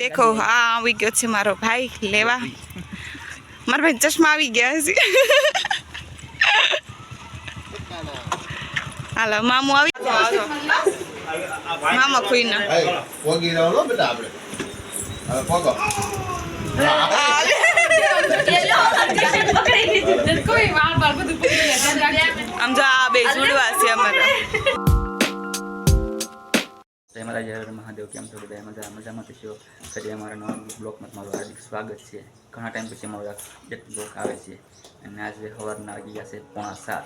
દેખો આ આવી ગયો છે મારો ભાઈ. લેવા. મારા ભાઈ ચશ્મા આવી ગયા છે. હાલો મામુ આવી મામા ખુઈ ના આપણે. મહાદેવ કેમ છો બધા મજા મજામાં છો ફરી અમારા નવા બ્લોકમાં તમારું હાર્દિક સ્વાગત છે. ઘણા ટાઈમ પછી અમારો એક બ્લોક આવે છે. અને આજે સવારના વાગી ગયા છે પોણા સાત.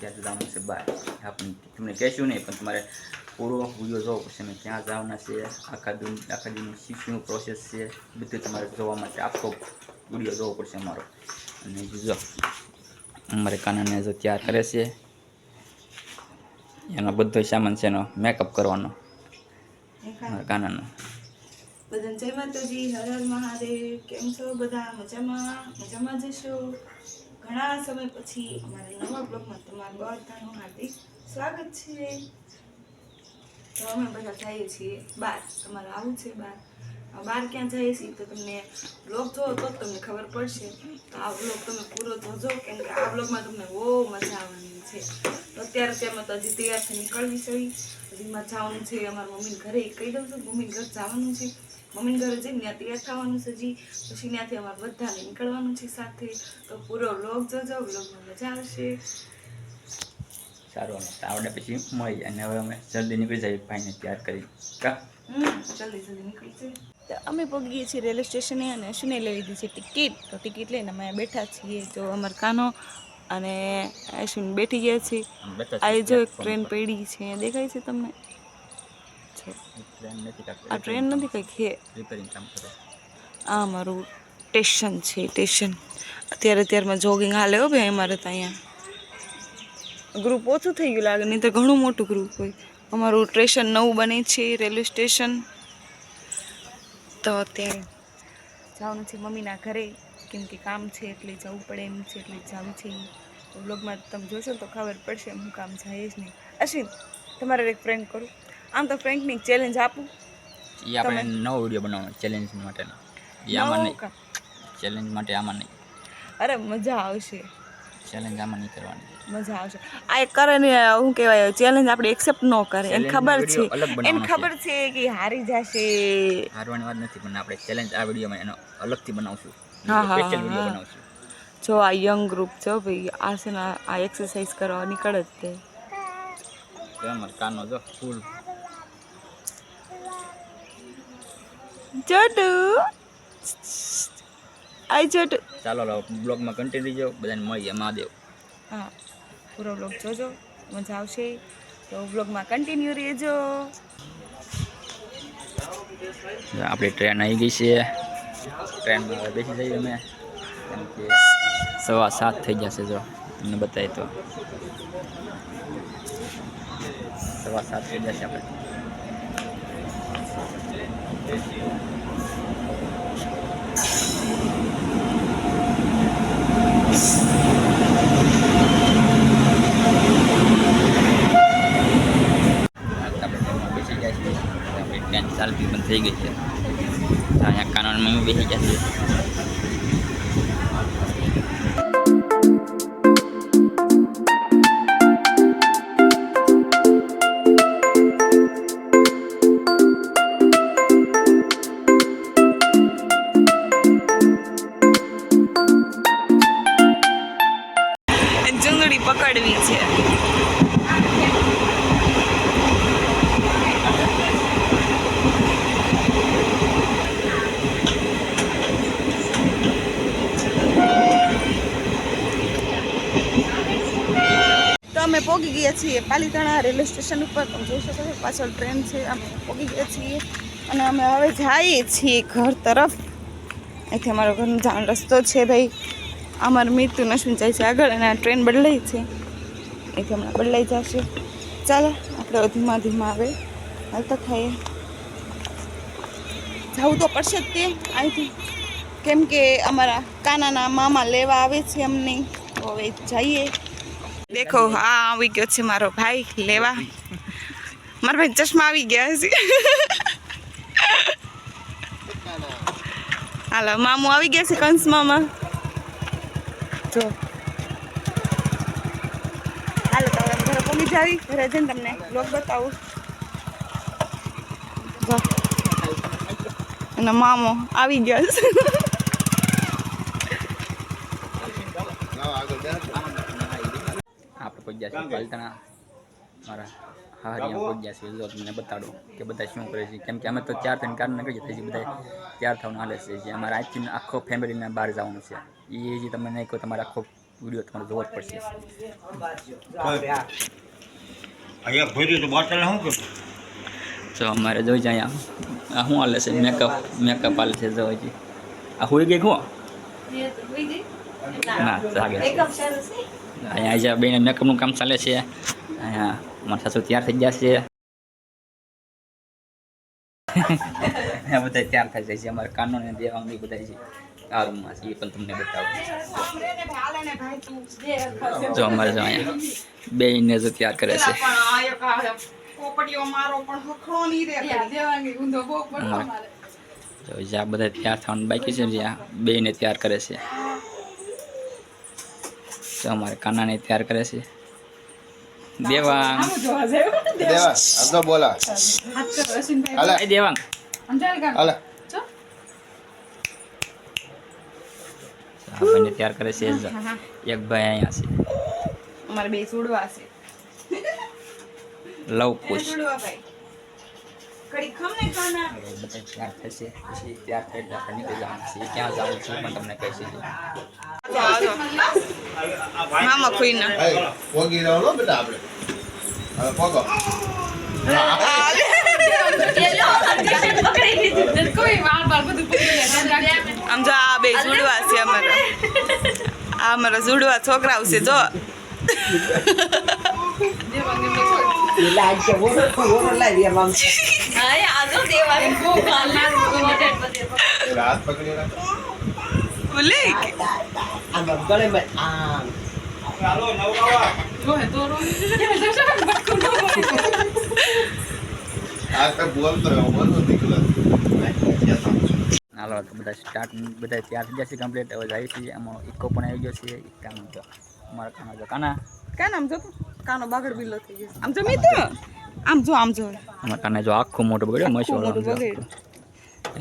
ક્યાં જવાનું છે બાર. આપણે તમને કહેશું નહીં, પણ તમારે પૂરો વીડિયો જોવો પડશે. અમે ક્યાં જવાના છે, આખા દિન, આખા દિનનું શું શું પ્રોસેસ છે, બધું તમારે જોવા માટે આખો વીડિયો જોવો પડશે અમારો. અને જો અમારે કાનાને જો તૈયાર કરે છે. એનો બધો સામાન છે એનો મેકઅપ કરવાનો. કાનાનો બધાને જય માતાજી હર હર મહાદેવ કેમ છો બધા? મજામાં? મજામાં જશો? ઘણા સમય પછી અમારા નવા બ્લોગમાં તમારું બધાનું હાર્દિક સ્વાગત છે. તો અમે બધા જઈએ છીએ બહાર તમારે આવું છે બહાર બાર બહાર ક્યાં જઈએ છીએ? તો તમને બ્લોગ જોવો તો તમને ખબર પડશે. તો આ બ્લોગ તમે પૂરો જોજો કેમ કે આ બ્લોગમાં તમને બહુ મજા આવવાની છે. તો અત્યારે તેમાં તો હજી તૈયાર થઈ નીકળવી છે. હજી માં જવાનું છે અમારા મમ્મીને ઘરે કહી દઉં છું મમ્મીને ઘર જવાનું છે. મમ્મીને ઘરે જઈને ત્યાં તૈયાર થવાનું છે જી પછી ત્યાંથી અમારે બધાને નીકળવાનું છે સાથે. તો પૂરો વ્લોગ જોજો વ્લોગમાં મજા આવશે. સારું અમે આવડે પછી મળી અને હવે અમે જલ્દી નીકળી જઈએ ભાઈને તૈયાર કરી. કા? હમ જલ્દી જલ્દી નીકળી જઈએ. અમે પગીએ છીએ રેલવે સ્ટેશને અને શું લઈ લીધી છે ટિકિટ. તો ટિકિટ લઈને અમે બેઠા છીએ. તો અમાર કાનો અને આશુન બેઠી ગયા છે આ જો એક ટ્રેન. પડી છે દેખાય છે તમને? આ ટ્રેન નથી કંઈક કરે. આ મારું સ્ટેશન છે સ્ટેશન. અત્યારે અત્યારમાં જોગિંગ હાલે હો ભાઈ અમારે તો અહીંયા. ગ્રુપ ઓછું થઈ ગયું લાગે નહીં તો ઘણું મોટું ગ્રુપ હોય. અમારું સ્ટેશન નવું બને છે રેલવે સ્ટેશન. તો અત્યારે જવાનું છે મમ્મીના ઘરે. કેમ કે કામ છે એટલે જવું પડે એમ છે એટલે જવું છે. તો બ્લોગમાં તમે જોશો તો ખબર પડશે હું કામ જાય જ નહીં. અશ્વિન તમારે એક પ્રેન્ક કરું. આમ તો ફ્રેન્કની ચેલેન્જ આપું. એ આપણે નવો વીડિયો બનાવવાનો ચેલેન્જ માટેનો. એ આમાં નહીં. ચેલેન્જ માટે આમાં નહીં. અરે મજા આવશે. ચેલેન્જ આમાં નહીં કરવાની. મજા આવશે. આ એક કરે ને શું કહેવાય ચેલેન્જ આપણે એક્સેપ્ટ ન કરે. એને ખબર છે. એમ એને ખબર છે કે હારી જશે. હારવાની વાત નથી પણ આપણે ચેલેન્જ આ વિડીયોમાં એનો અલગથી બનાવશું. હા, હા, હા. જો આ યંગ ગ્રુપ છે ભાઈ આ છે ને આ એક્સરસાઇઝ કરવા નીકળે જ તે. કાનો જો ફૂલ ચોટુ આઈ ચોટુ ચાલો બ્લોગમાં કન્ટિન્યુ જો બધાને મળીએ મહાદેવ. હા પૂરો બ્લોગ જોજો મજા આવશે. તો બ્લોગમાં કન્ટિન્યુ રહેજો. આપણી ટ્રેન આવી ગઈ છે. ટ્રેનમાં હવે બેસી જઈએ અમે. કેમ કે સવા સાત થઈ જશે જો, તમને બતાવી તો. સવા સાત થઈ જશે આપણે. ચાલતી પણ થઈ ગઈ છે. કાનૂનમાં બેસી ગયા અમે પહોંચી ગયા છીએ પાલીતાણા રેલવે સ્ટેશન ઉપર. તમે જોઈ શકો છો, પાછળ ટ્રેન છે અમે પહોંચી ગયા છીએ. અને અમે હવે જઈએ છીએ ઘર તરફ. અહીંથી અમારો ઘરનો જાણ રસ્તો છે ભાઈ. અમારું મિત્ર નશ્વિન જાય છે આગળ અને ટ્રેન બદલાઈ છે. અહીંથી હમણાં બદલાઈ જશે. ચાલો, આપણે ધીમા ધીમા આવે હાલતા ખાઈએ. જવું તો પડશે જ તે. અહીંથી કેમ કે અમારા કાનાના મામા લેવા આવે છે અમને. હવે જઈએ. દેખો આ આવી ગયો છે મારો ભાઈ. લેવા. મારા ભાઈ ચશ્મા આવી ગયા છે. હાલો, મામુ આવી ગયા છે કંસ મામા. જો. હાલો તમે ઘરે પહોંચી જાવી. ઘરે જઈને તમને બ્લોગ બતાવું. અને મામો આવી ગયા છે લાવો આગળ બેસો. આપણે કોઈ ગયા છે પાલતાણા મારા હારિયા કોઈ ગયા છે જો તમને બતાડું કે બધા શું કરે છે. કેમ કે અમે તો ચાર ત્રણ કાર નીકળી જતા બધા તૈયાર થવાનું હાલે છે. જે અમારે આજથી આખો ફેમિલીને બહાર જવાનું છે. એ જે તમે નહીં કહો તમારે આખો વીડિયો તમારે જોવો જ પડશે. અહીંયા ભર્યું તો બોટલ શું કરું તો અમારે જોઈ જાય આ આ શું હાલે છે? મેકઅપ મેકઅપ હાલે છે જો હજી. આ હોઈ ગઈ હું ના જાગે છે? અહીંયા આજે બેને મેકઅપનું કામ ચાલે છે. અહીંયા મારા સાસુ તૈયાર થઈ ગયા છે. બધા તૈયાર થઈ જાય છે. અમારા કાનો ને દેવા અંગી બધા છે. આ રૂમમાં છે. એ પણ તમને બતાવું. જો અમારે જો અહીંયા બેને જો તૈયાર કરે છે. જ્યાં બધા તૈયાર થવાનું બાકી છે. જ્યાં બેને તૈયાર કરે છે. તો અમારે કાનાને તૈયાર કરે છે. દેવાંગ. દેવા આમ તો બોલા. હાલે. દેવાંગ. હાલે. આપણને તૈયાર કરે છે. એક ભાઈ અહીંયા છે. અમારે બે છોડવા છે. લવ કુશ તૈયાર થશે. પછી તૈયાર થઈ આપણે નીકળી જવાનું છે. ક્યાં જવાનું છે પણ તમને કહી શકીએ. મામા ખુઈના. પોગી રહ્યો બેટા આપણે. હવે પોગો. આમ જો આ બે જુડવા છે અમારા. આ અમારા જુડવા છોકરાઓ છે જો. હાલો, તો બધા સ્ટાર્ટ બધા તૈયાર થઈ જશે કમ્પ્લીટ હવે જાય છે આમાં ઇકો પણ આવી ગયો છે જો અમારા કાના કાના. કાન આમ જો કાનો બાગડ બિલ્લો થઈ ગયો. આમ જો મિત્ર. આમ જો આમ જો. અમારા કાને જો આખું મોટું બગડ્યો મશો મોટું બગડ્યો.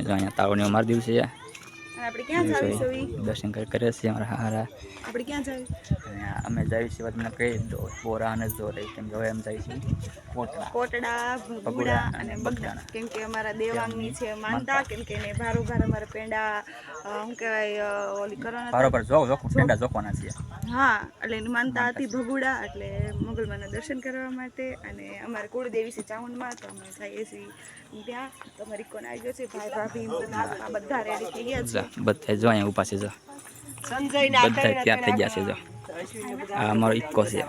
જો અહીંયા તાવણીઓ મારી દીધું છે. આપણે ક્યાં જાવી છે ઈ? દર્શન કરી છે અમારા હારા. આપણે ક્યાં જાવી અમે જઈએ છીએ તમને કહી દો બોરા અને જો કેમ કે હવે એમ છે પોટડા કોટડા. ભગુડા અને બગદાણા. કેમ કે અમારા દેવાંગની છે માનતા કેમ કે એને ભારો ભાર અમારા પેંડા શું કહેવાય ઓલી કરવાના હતા. બરોબર જો જોખું પેંડા જોખવાના છીએ. હા એટલે એની માનતા હતી ભગુડા એટલે મોગલમાના દર્શન કરવા માટે. અને અમારે કુળદેવી છે ચામુંડમાં તો અમે જઈએ છીએ ત્યાં. તો અમારી કોણ આવી ગયો છે? ભાઈ ભાભી બધા રેડી થઈ ગયા છે બધા જો અહીંયા ઊભા છે જો. બધા તૈયાર થઈ ગયા છે જો. આ અમારો ઇક્કો છે.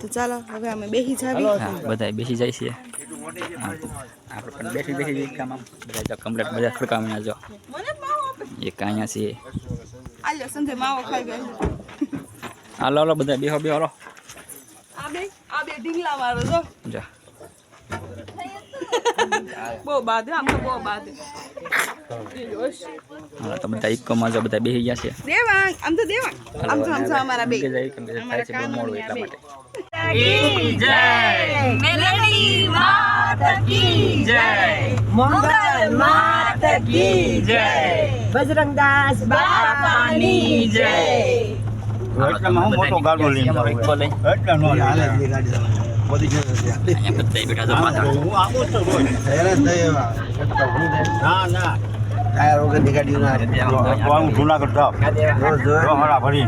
તો ચાલો હવે અમે બેસી જાવી. હા બધા બેસી જાય છે. આપણે પણ બેસી બેસી કામ આમ. બધા જો કમ્પ્લેટ બધા ખડકાવીને જો. એક અહીંયા છે. આલ્યો સંજય માવો ખાઈ ગયો. હાલો હાલો બધા બેહો બેહો હાલો આ બે આ બે ઢીંગલા મારો જો. જા. બહુ બાદ આમ તો બહુ બાદ હાલો તો બધા ઇકોમાં માં બધા બેસી ગયા છે. દેવાંગ આમ તો દેવાંગ આમ તો આમ તો અમારા બે. જાય કેમ કે થાય છે બહુ મોડું એટલા માટે. બજરંગદાસ બાપાની જય. એટલે હું મોટો ગાડો લઈને. ઇકો એટલા નો હાલે. અહીંયા બધા બેઠા જો પાછળ. હું આવું જ તો રોજ. ના ના. તો હું જુનાગઢ જાઉં. જો ભરી.